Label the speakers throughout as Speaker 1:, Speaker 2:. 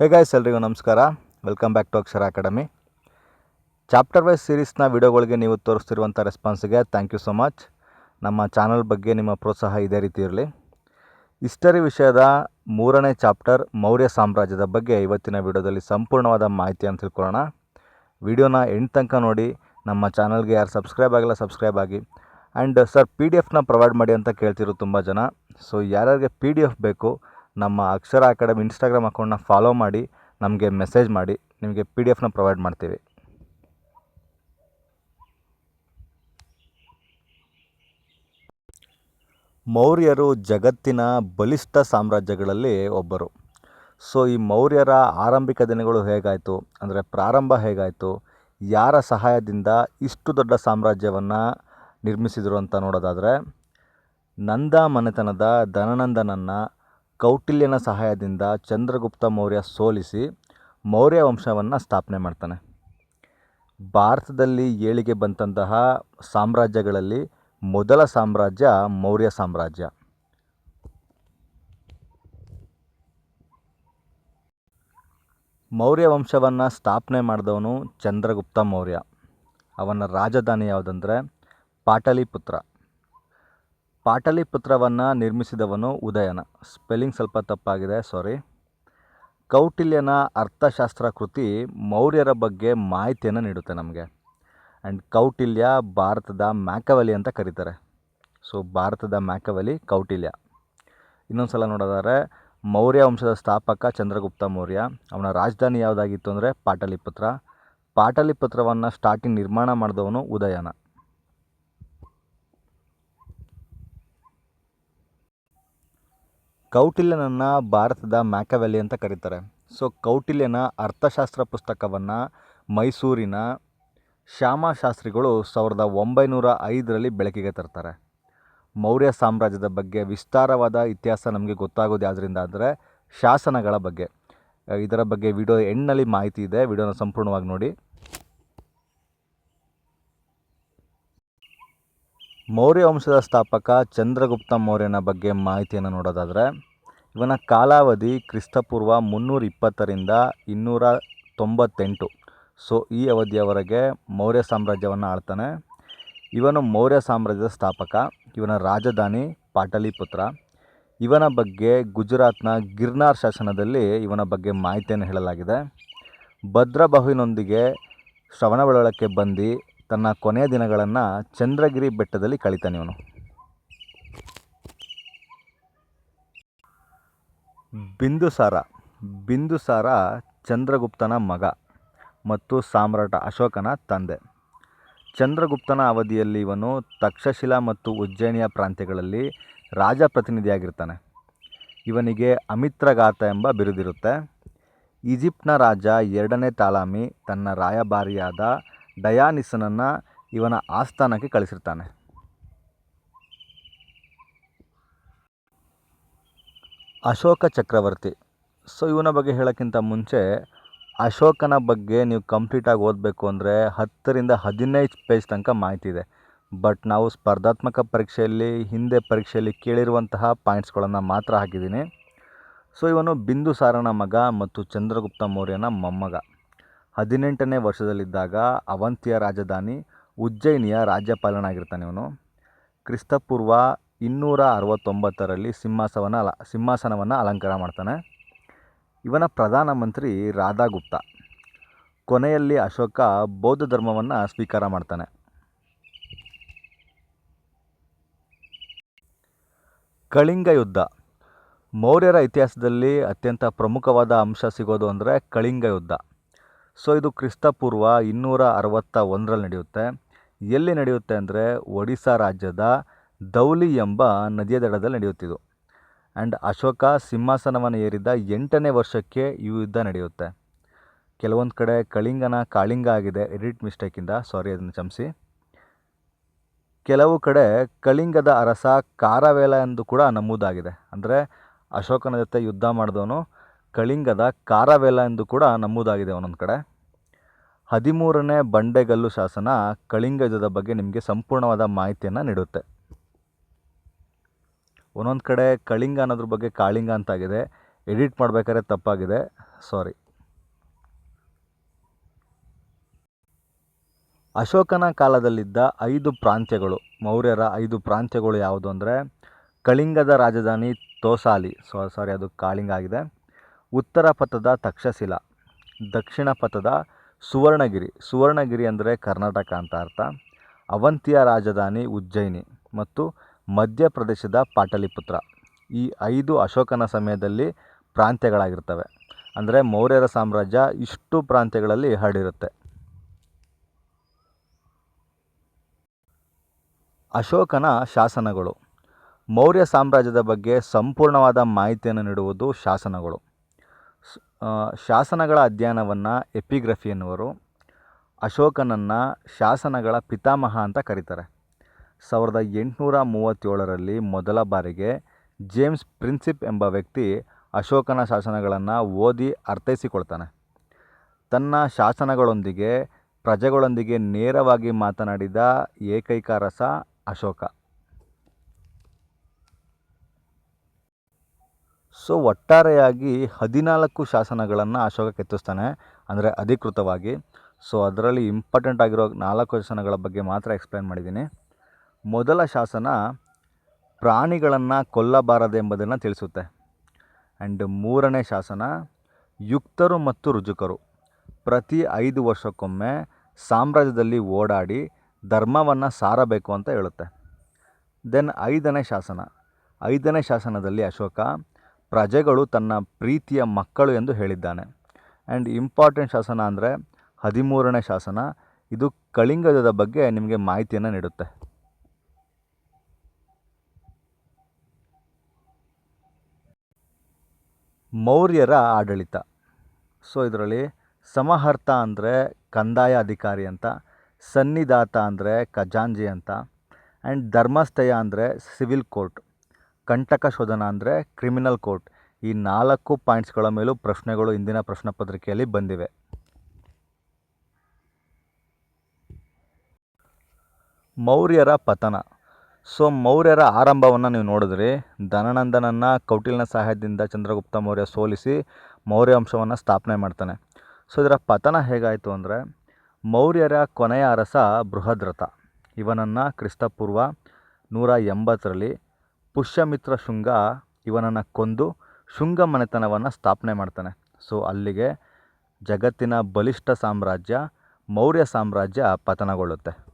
Speaker 1: ಹೇ guys ಎಲ್ರಿಗೂ ನಮಸ್ಕಾರ. Welcome back to Akshara academy chapter wise ಸೀರೀಸ್ನ ವಿಡಿಯೋಗಳಿಗೆ ನೀವು ತೋರಿಸ್ತಿರುವಂಥ ರೆಸ್ಪಾನ್ಸ್ಗೆ ಥ್ಯಾಂಕ್ ಯು ಸೊ ಮಚ್ ನಮ್ಮ ಚಾನಲ್ ಬಗ್ಗೆ ನಿಮ್ಮ ಪ್ರೋತ್ಸಾಹ ಇದೇ ರೀತಿ ಇರಲಿ. ಹಿಸ್ಟರಿ ವಿಷಯದ ಮೂರನೇ ಚಾಪ್ಟರ್ ಮೌರ್ಯ ಸಾಮ್ರಾಜ್ಯದ ಬಗ್ಗೆ ಇವತ್ತಿನ ವಿಡಿಯೋದಲ್ಲಿ ಸಂಪೂರ್ಣವಾದ ಮಾಹಿತಿಯನ್ನು ತಿಳ್ಕೊಳ್ಳೋಣ. ವಿಡಿಯೋನ ಎಂಡ್ ತನಕ ನೋಡಿ, ನಮ್ಮ ಚಾನಲ್ಗೆ ಯಾರು ಸಬ್ಸ್ಕ್ರೈಬ್ ಆಗಿಲ್ಲ ಸಬ್ಸ್ಕ್ರೈಬ್ ಆಗಿ. ಆ್ಯಂಡ್ ಸರ್ ಪಿ ಡಿ ಎಫ್ನ ಪ್ರೊವೈಡ್ ಮಾಡಿ ಅಂತ ಕೇಳ್ತಿರೋ ತುಂಬ ಜನ. ಸೊ ಯಾರ್ಯಾರಿಗೆ ಪಿ ಡಿ ಎಫ್ ಬೇಕು ನಮ್ಮ ಅಕ್ಷರ ಅಕಾಡೆಮಿ ಇನ್ಸ್ಟಾಗ್ರಾಮ್ ಅಕೌಂಟ್ನ ಫಾಲೋ ಮಾಡಿ, ನಮಗೆ ಮೆಸೇಜ್ ಮಾಡಿ, ನಿಮಗೆ ಪಿ ಡಿ ಎಫ್ನ ಪ್ರೊವೈಡ್ ಮಾಡ್ತೀವಿ. ಮೌರ್ಯರು ಜಗತ್ತಿನ ಬಲಿಷ್ಠ ಸಾಮ್ರಾಜ್ಯಗಳಲ್ಲಿ ಒಬ್ಬರು. ಸೊ ಈ ಮೌರ್ಯರ ಆರಂಭಿಕ ದಿನಗಳು ಹೇಗಾಯಿತು? ಅಂದರೆ ಪ್ರಾರಂಭ ಹೇಗಾಯಿತು? ಯಾರ ಸಹಾಯದಿಂದ ಇಷ್ಟು ದೊಡ್ಡ ಸಾಮ್ರಾಜ್ಯವನ್ನು ನಿರ್ಮಿಸಿದರು ಅಂತ ನೋಡೋದಾದರೆ, ನಂದ ಮನೆತನದ ಧನನಂದನನ್ನು ಕೌಟಿಲ್ಯನ ಸಹಾಯದಿಂದ ಚಂದ್ರಗುಪ್ತ ಮೌರ್ಯ ಸೋಲಿಸಿ ಮೌರ್ಯ ವಂಶವನ್ನು ಸ್ಥಾಪನೆ ಮಾಡ್ತಾನೆ. ಭಾರತದಲ್ಲಿ ಏಳಿಗೆ ಬಂದಂತಹ ಸಾಮ್ರಾಜ್ಯಗಳಲ್ಲಿ ಮೊದಲ ಸಾಮ್ರಾಜ್ಯ ಮೌರ್ಯ ಸಾಮ್ರಾಜ್ಯ. ಮೌರ್ಯ ವಂಶವನ್ನು ಸ್ಥಾಪನೆ ಮಾಡಿದವನು ಚಂದ್ರಗುಪ್ತ ಮೌರ್ಯ. ಅವನ ರಾಜಧಾನಿ ಯಾವುದಂದರೆ ಪಾಟಲಿಪುತ್ರ. ಪಾಟಲಿಪುತ್ರವನ್ನು ನಿರ್ಮಿಸಿದವನು ಉದಯನ. ಸ್ಪೆಲ್ಲಿಂಗ್ ಸ್ವಲ್ಪ ತಪ್ಪಾಗಿದೆ ಸಾರಿ ಕೌಟಿಲ್ಯನ ಅರ್ಥಶಾಸ್ತ್ರ ಕೃತಿ ಮೌರ್ಯರ ಬಗ್ಗೆ ಮಾಹಿತಿಯನ್ನು ನೀಡುತ್ತೆ ನಮಗೆ. ಆ್ಯಂಡ್ ಕೌಟಿಲ್ಯ ಭಾರತದ ಮ್ಯಾಕವಲಿ ಅಂತ ಕರೀತಾರೆ. ಸೊ ಭಾರತದ ಮ್ಯಾಕವಲಿ ಕೌಟಿಲ್ಯ. ಇನ್ನೊಂದು ಸಲ ನೋಡೋದಾದ್ರೆ, ಮೌರ್ಯ ವಂಶದ ಸ್ಥಾಪಕ ಚಂದ್ರಗುಪ್ತ ಮೌರ್ಯ, ಅವನ ರಾಜಧಾನಿ ಯಾವುದಾಗಿತ್ತು ಅಂದರೆ ಪಾಟಲಿಪುತ್ರ. ಪಾಟಲಿಪುತ್ರವನ್ನು ಸ್ಟಾರ್ಟಿಂಗ್ ನಿರ್ಮಾಣ ಮಾಡಿದವನು ಉದಯನ. ಕೌಟಿಲ್ಯನನ್ನು ಭಾರತದ ಮ್ಯಾಕವೆಲ್ಲಿ ಅಂತ ಕರೀತಾರೆ. ಸೊ, ಕೌಟಿಲ್ಯನ ಅರ್ಥಶಾಸ್ತ್ರ ಪುಸ್ತಕವನ್ನು ಮೈಸೂರಿನ ಶ್ಯಾಮಶಾಸ್ತ್ರಿಗಳು ಸಾವಿರದ ಒಂಬೈನೂರ ಐದರಲ್ಲಿ ಬೆಳಕಿಗೆ ತರ್ತಾರೆ. ಮೌರ್ಯ ಸಾಮ್ರಾಜ್ಯದ ಬಗ್ಗೆ ವಿಸ್ತಾರವಾದ ಇತಿಹಾಸ ನಮಗೆ ಗೊತ್ತಾಗೋದು ಯಾವುದರಿಂದ ಅಂದರೆ ಶಾಸನಗಳ ಬಗ್ಗೆ. ಇದರ ಬಗ್ಗೆ ವಿಡಿಯೋ ಎಂಡ್ನಲ್ಲಿ ಮಾಹಿತಿ ಇದೆ, ವಿಡಿಯೋನ ಸಂಪೂರ್ಣವಾಗಿ ನೋಡಿ. ಮೌರ್ಯ ವಂಶದ ಸ್ಥಾಪಕ ಚಂದ್ರಗುಪ್ತ ಮೌರ್ಯನ ಬಗ್ಗೆ ಮಾಹಿತಿಯನ್ನು ನೋಡೋದಾದರೆ, ಇವನ ಕಾಲಾವಧಿ ಕ್ರಿಸ್ತಪೂರ್ವ ಮುನ್ನೂರ ಇಪ್ಪತ್ತರಿಂದ ಇನ್ನೂರ ತೊಂಬತ್ತೆಂಟು. ಸೊ, ಈ ಅವಧಿಯವರೆಗೆ ಮೌರ್ಯ ಸಾಮ್ರಾಜ್ಯವನ್ನು ಆಳ್ತಾನೆ. ಇವನು ಮೌರ್ಯ ಸಾಮ್ರಾಜ್ಯದ ಸ್ಥಾಪಕ, ಇವನ ರಾಜಧಾನಿ ಪಾಟಲಿಪುತ್ರ. ಇವನ ಬಗ್ಗೆ ಗುಜರಾತ್ನ ಗಿರ್ನಾರ್ ಶಾಸನದಲ್ಲಿ ಇವನ ಬಗ್ಗೆ ಮಾಹಿತಿಯನ್ನು ಹೇಳಲಾಗಿದೆ. ಭದ್ರಬಹುವಿನೊಂದಿಗೆ ಶ್ರವಣಬೆಳಗೊಳಕ್ಕೆ ಬಂದು ತನ್ನ ಕೊನೆಯ ದಿನಗಳನ್ನು ಚಂದ್ರಗಿರಿ ಬೆಟ್ಟದಲ್ಲಿ ಕಳಿತಾನೆ ಇವನು. ಬಿಂದುಸಾರ ಬಿಂದುಸಾರ ಚಂದ್ರಗುಪ್ತನ ಮಗ ಮತ್ತು ಸಾಮ್ರಾಟ ಅಶೋಕನ ತಂದೆ. ಚಂದ್ರಗುಪ್ತನ ಅವಧಿಯಲ್ಲಿ ಇವನು ತಕ್ಷಶಿಲಾ ಮತ್ತು ಉಜ್ಜಯಿನಿಯ ಪ್ರಾಂತ್ಯಗಳಲ್ಲಿ ರಾಜಪ್ರತಿನಿಧಿಯಾಗಿರ್ತಾನೆ. ಇವನಿಗೆ ಅಮಿತ್ರಗಾತ ಎಂಬ ಬಿರುದಿರುತ್ತೆ. ಈಜಿಪ್ಟ್ನ ರಾಜ ಎರಡನೇ ತಾಲಾಮಿ ತನ್ನ ರಾಯಭಾರಿಯಾದ ಡಯಾನಿಸನನ್ನು ಇವನ ಆಸ್ಥಾನಕ್ಕೆ ಕಳಿಸಿರ್ತಾನೆ. ಅಶೋಕ ಚಕ್ರವರ್ತಿ. ಸೊ ಇವನ ಬಗ್ಗೆ ಹೇಳೋಕ್ಕಿಂತ ಮುಂಚೆ, ಅಶೋಕನ ಬಗ್ಗೆ ನೀವು ಕಂಪ್ಲೀಟಾಗಿ ಓದಬೇಕು ಅಂದರೆ ಹತ್ತರಿಂದ ಹದಿನೈದು ಪೇಜ್ ತನಕ ಮಾಹಿತಿ ಇದೆ. ಬಟ್ ನಾವು ಸ್ಪರ್ಧಾತ್ಮಕ ಪರೀಕ್ಷೆಯಲ್ಲಿ, ಹಿಂದೆ ಪರೀಕ್ಷೆಯಲ್ಲಿ ಕೇಳಿರುವಂತಹ ಪಾಯಿಂಟ್ಸ್ಗಳನ್ನು ಮಾತ್ರ ಹಾಕಿದ್ದೀನಿ. ಸೊ ಇವನು ಬಿಂದುಸಾರನ ಮಗ ಮತ್ತು ಚಂದ್ರಗುಪ್ತ ಮೌರ್ಯನ ಮೊಮ್ಮಗ. ಹದಿನೆಂಟನೇ ವರ್ಷದಲ್ಲಿದ್ದಾಗ ಅವಂತಿಯ ರಾಜಧಾನಿ ಉಜ್ಜಯಿನಿಯ ರಾಜ್ಯಪಾಲನಾಗಿರ್ತಾನೆ ಇವನು. ಕ್ರಿಸ್ತಪೂರ್ವ ಇನ್ನೂರ ಅರವತ್ತೊಂಬತ್ತರಲ್ಲಿ ಸಿಂಹಾಸವನ ಅಲ, ಸಿಂಹಾಸನವನ್ನು ಅಲಂಕಾರ ಮಾಡ್ತಾನೆ. ಇವನ ಪ್ರಧಾನಮಂತ್ರಿ ರಾಧಾಗುಪ್ತ. ಕೊನೆಯಲ್ಲಿ ಅಶೋಕ ಬೌದ್ಧ ಧರ್ಮವನ್ನು ಸ್ವೀಕಾರ ಮಾಡ್ತಾನೆ. ಕಳಿಂಗ ಯುದ್ಧ. ಮೌರ್ಯರ ಇತಿಹಾಸದಲ್ಲಿ ಅತ್ಯಂತ ಪ್ರಮುಖವಾದ ಅಂಶ ಸಿಗೋದು ಅಂದರೆ ಕಳಿಂಗ ಯುದ್ಧ. ಸೊ ಇದು ಕ್ರಿಸ್ತಪೂರ್ವ ಇನ್ನೂರ ಅರವತ್ತ ಒಂದರಲ್ಲಿ ನಡೆಯುತ್ತೆ. ಎಲ್ಲಿ ನಡೆಯುತ್ತೆ ಅಂದರೆ ಒಡಿಸ್ಸಾ ರಾಜ್ಯದ ದೌಲಿ ಎಂಬ ನದಿಯ ದಡದಲ್ಲಿ ನಡೆಯುತ್ತಿದ್ದು ಆ್ಯಂಡ್ ಅಶೋಕ ಸಿಂಹಾಸನವನ್ನು ಏರಿದ ಎಂಟನೇ ವರ್ಷಕ್ಕೆ ಈ ಯುದ್ಧ ನಡೆಯುತ್ತೆ. ಕೆಲವೊಂದು ಕಡೆ ಕಳಿಂಗನ ಕಾಳಿಂಗ ಆಗಿದೆ. ಎಡಿಟ್ ಮಿಸ್ಟೇಕಿಂದ ಸಾರಿ ಅದನ್ನು ಚಮಸಿ ಕೆಲವು ಕಡೆ ಕಳಿಂಗದ ಅರಸ ಕಾರವೇಲ ಎಂದು ಕೂಡ ನಮೂದಾಗಿದೆ. ಅಂದರೆ ಅಶೋಕನ ಜೊತೆ ಯುದ್ಧ ಮಾಡಿದವನು ಕಳಿಂಗದ ಕಾರವೇಲ ಎಂದು ಕೂಡ ನಮೂದಾಗಿದೆ ಒಂದೊಂದು ಕಡೆ. ಹದಿಮೂರನೇ ಬಂಡೆಗಲ್ಲು ಶಾಸನ ಕಳಿಂಗ ಯುದ್ಧದ ಬಗ್ಗೆ ನಿಮಗೆ ಸಂಪೂರ್ಣವಾದ ಮಾಹಿತಿಯನ್ನು ನೀಡುತ್ತೆ. ಒಂದೊಂದು ಕಡೆ ಕಳಿಂಗ ಅನ್ನೋದ್ರ ಬಗ್ಗೆ ಕಾಳಿಂಗ ಅಂತಾಗಿದೆ. ಎಡಿಟ್ ಮಾಡಬೇಕಾದ್ರೆ ತಪ್ಪಾಗಿದೆ. ಸಾರಿ ಅಶೋಕನ ಕಾಲದಲ್ಲಿದ್ದ ಐದು ಪ್ರಾಂತ್ಯಗಳು, ಮೌರ್ಯರ ಐದು ಪ್ರಾಂತ್ಯಗಳು ಯಾವುದು ಅಂದರೆ ಕಳಿಂಗದ ರಾಜಧಾನಿ ತೋಸಾಲಿ. ಸೊ ಸಾರಿ ಅದು ಕಾಳಿಂಗ ಆಗಿದೆ. ಉತ್ತರ ಪಥದ ತಕ್ಷಶಿಲ, ದಕ್ಷಿಣ ಪಥದ ಸುವರ್ಣಗಿರಿ. ಸುವರ್ಣಗಿರಿ ಅಂದರೆ ಕರ್ನಾಟಕ ಅಂತ ಅರ್ಥ. ಅವಂತಿಯ ರಾಜಧಾನಿ ಉಜ್ಜಯಿನಿ ಮತ್ತು ಮಧ್ಯಪ್ರದೇಶದ ಪಾಟಲಿಪುತ್ರ. ಈ ಐದು ಅಶೋಕನ ಸಮಯದಲ್ಲಿ ಪ್ರಾಂತ್ಯಗಳಾಗಿರ್ತವೆ. ಅಂದರೆ ಮೌರ್ಯರ ಸಾಮ್ರಾಜ್ಯ ಇಷ್ಟು ಪ್ರಾಂತ್ಯಗಳಲ್ಲಿ ಹರಡಿರುತ್ತೆ. ಅಶೋಕನ ಶಾಸನಗಳು. ಮೌರ್ಯ ಸಾಮ್ರಾಜ್ಯದ ಬಗ್ಗೆ ಸಂಪೂರ್ಣವಾದ ಮಾಹಿತಿಯನ್ನು ನೀಡುವುದು ಶಾಸನಗಳು. ಶಾಸನಗಳ ಅಧ್ಯಯನವನ್ನು ಎಪಿಗ್ರಫಿ ಎನ್ನುವರು. ಅಶೋಕನನ್ನು ಶಾಸನಗಳ ಪಿತಾಮಹ ಅಂತ ಕರೀತಾರೆ. ಸಾವಿರದ ಎಂಟುನೂರ ಮೂವತ್ತೇಳರಲ್ಲಿ ಮೊದಲ ಬಾರಿಗೆ ಜೇಮ್ಸ್ ಪ್ರಿನ್ಸಿಪ್ ಎಂಬ ವ್ಯಕ್ತಿ ಅಶೋಕನ ಶಾಸನಗಳನ್ನು ಓದಿ ಅರ್ಥೈಸಿಕೊಳ್ತಾನೆ. ತನ್ನ ಶಾಸನಗಳೊಂದಿಗೆ, ಪ್ರಜೆಗಳೊಂದಿಗೆ ನೇರವಾಗಿ ಮಾತನಾಡಿದ ಏಕೈಕ ರಸ ಅಶೋಕ. ಸೊ ಒಟ್ಟಾರೆಯಾಗಿ ಹದಿನಾಲ್ಕು ಶಾಸನಗಳನ್ನು ಅಶೋಕ ಕೆತ್ತಿಸ್ತಾನೆ, ಅಂದರೆ ಅಧಿಕೃತವಾಗಿ. ಸೊ ಅದರಲ್ಲಿ ಇಂಪಾರ್ಟೆಂಟ್ ಆಗಿರೋ ನಾಲ್ಕು ಶಾಸನಗಳ ಬಗ್ಗೆ ಮಾತ್ರ ಎಕ್ಸ್ಪ್ಲೇನ್ ಮಾಡಿದ್ದೀನಿ. ಮೊದಲ ಶಾಸನ, ಪ್ರಾಣಿಗಳನ್ನು ಕೊಲ್ಲಬಾರದೆಂಬುದನ್ನು ತಿಳಿಸುತ್ತೆ. ಆ್ಯಂಡ್ ಮೂರನೇ ಶಾಸನ, ಯುಕ್ತರು ಮತ್ತು ರುಜುಕರು. ಪ್ರತಿ ಐದು ವರ್ಷಕ್ಕೊಮ್ಮೆ ಸಾಮ್ರಾಜ್ಯದಲ್ಲಿ ಓಡಾಡಿ ಧರ್ಮವನ್ನು ಸಾರಬೇಕು ಅಂತ ಹೇಳುತ್ತೆ. ದೆನ್ ಐದನೇ ಶಾಸನ, ಐದನೇ ಶಾಸನದಲ್ಲಿ ಅಶೋಕ ಪ್ರಜೆಗಳು ತನ್ನ ಪ್ರೀತಿಯ ಮಕ್ಕಳು ಎಂದು ಹೇಳಿದ್ದಾನೆ. ಆ್ಯಂಡ್ ಇಂಪಾರ್ಟೆಂಟ್ ಶಾಸನ ಅಂದರೆ ಹದಿಮೂರನೇ ಶಾಸನ. ಇದು ಕಳಿಂಗದ ಬಗ್ಗೆ ನಿಮಗೆ ಮಾಹಿತಿಯನ್ನು ನೀಡುತ್ತೆ. ಮೌರ್ಯರ ಆಡಳಿತ. ಸೊ, ಇದರಲ್ಲಿ ಸಮಹರ್ತ ಅಂದರೆ ಕಂದಾಯ ಅಧಿಕಾರಿ ಅಂತ ಸನ್ನಿಧಾತ ಅಂದರೆ ಖಜಾಂಜಿ ಅಂತ ಆ್ಯಂಡ್ ಧರ್ಮಸ್ಥಯ ಅಂದರೆ ಸಿವಿಲ್ ಕೋರ್ಟ್. ಕಂಟಕ ಶೋಧನ ಅಂದರೆ ಕ್ರಿಮಿನಲ್ ಕೋರ್ಟ್ ಈ ನಾಲ್ಕು ಪಾಯಿಂಟ್ಸ್ಗಳ ಮೇಲೂ ಪ್ರಶ್ನೆಗಳು ಇಂದಿನ ಪ್ರಶ್ನೆ ಪತ್ರಿಕೆಯಲ್ಲಿ ಬಂದಿವೆ. ಮೌರ್ಯರ ಪತನ. ಸೊ, ಮೌರ್ಯರ ಆರಂಭವನ್ನು ನೀವು ನೋಡಿದ್ರಿ. ಧನನಂದನನ್ನು ಕೌಟಿಲ್ಯನ ಸಹಾಯದಿಂದ ಚಂದ್ರಗುಪ್ತ ಮೌರ್ಯ ಸೋಲಿಸಿ ಮೌರ್ಯ ವಂಶವನ್ನು ಸ್ಥಾಪನೆ ಮಾಡ್ತಾನೆ. ಸೊ, ಇದರ ಪತನ ಹೇಗಾಯಿತು ಅಂದರೆ, ಮೌರ್ಯರ ಕೊನೆಯ ಅರಸ ಬೃಹದ್ರಥ. ಇವನನ್ನು ಕ್ರಿಸ್ತಪೂರ್ವ ನೂರ ಎಂಬತ್ತರಲ್ಲಿ ಪುಷ್ಯಮಿತ್ರ ಶುಂಗ ಇವನನ್ನು ಕೊಂದು ಶುಂಗ ಮನೆತನವನ್ನು ಸ್ಥಾಪನೆ ಮಾಡ್ತಾನೆ. ಸೊ, ಅಲ್ಲಿಗೆ ಜಗತ್ತಿನ ಬಲಿಷ್ಠ ಸಾಮ್ರಾಜ್ಯ, ಮೌರ್ಯ ಸಾಮ್ರಾಜ್ಯ ಪತನಗೊಳ್ಳುತ್ತೆ.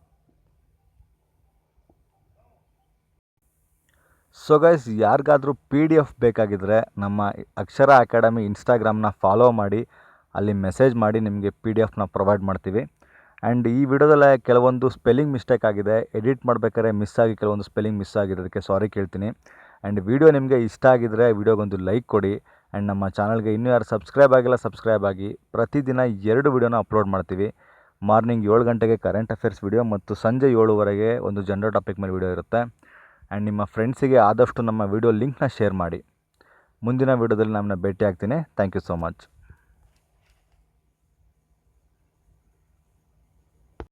Speaker 1: ಸೊ ಗೈಸ್ ಯಾರಿಗಾದರೂ ಪಿ ಡಿ ಎಫ್ ಬೇಕಾಗಿದ್ದರೆ ನಮ್ಮ ಅಕ್ಷರ ಅಕಾಡೆಮಿ ಇನ್ಸ್ಟಾಗ್ರಾಮ್ನ ಫಾಲೋ ಮಾಡಿ, ಅಲ್ಲಿ ಮೆಸೇಜ್ ಮಾಡಿ ನಿಮಗೆ ಪಿ ಡಿ ಎಫ್ನ ಪ್ರೊವೈಡ್ ಮಾಡ್ತೀವಿ. ಆ್ಯಂಡ್ ಈ ವಿಡಿಯೋದಲ್ಲೇ ಕೆಲವೊಂದು ಸ್ಪೆಲ್ಲಿಂಗ್ ಮಿಸ್ಟೇಕ್ ಆಗಿದೆ. ಎಡಿಟ್ ಮಾಡಬೇಕಾದ್ರೆ ಮಿಸ್ ಆಗಿ ಕೆಲವೊಂದು ಸ್ಪೆಲ್ಲಿಂಗ್ ಮಿಸ್ ಆಗಿರೋದಕ್ಕೆ ಸಾರಿ ಕೇಳ್ತೀನಿ. ಆ್ಯಂಡ್ ವಿಡಿಯೋ ನಿಮಗೆ ಇಷ್ಟ ಆಗಿದ್ದರೆ ವಿಡಿಯೋಗೊಂದು ಲೈಕ್ ಕೊಡಿ. ಆ್ಯಂಡ್ ನಮ್ಮ ಚಾನಲ್ಗೆ ಇನ್ನೂ ಯಾರು ಸಬ್ಸ್ಕ್ರೈಬ್ ಆಗಿಲ್ಲ ಸಬ್ಸ್ಕ್ರೈಬ್ ಆಗಿ. ಪ್ರತಿದಿನ ಎರಡು ವಿಡಿಯೋನ ಅಪ್ಲೋಡ್ ಮಾಡ್ತೀವಿ. ಮಾರ್ನಿಂಗ್ ಏಳು ಗಂಟೆಗೆ ಕರೆಂಟ್ ಅಫೇರ್ಸ್ ವಿಡಿಯೋ ಮತ್ತು ಸಂಜೆ ಏಳುವರೆಗೆ ಒಂದು ಜನರಲ್ ಟಾಪಿಕ್ ಮೇಲೆ ವಿಡಿಯೋ ಇರುತ್ತೆ. ಆ್ಯಂಡ್ ನಿಮ್ಮ ಫ್ರೆಂಡ್ಸಿಗೆ ಆದಷ್ಟು ನಮ್ಮ ವಿಡಿಯೋ ಲಿಂಕ್ನ ಶೇರ್ ಮಾಡಿ. ಮುಂದಿನ ವಿಡಿಯೋದಲ್ಲಿ ನಾನು ಭೇಟಿ ಆಗ್ತೀನಿ ಥ್ಯಾಂಕ್ ಯು ಸೋ ಮಚ್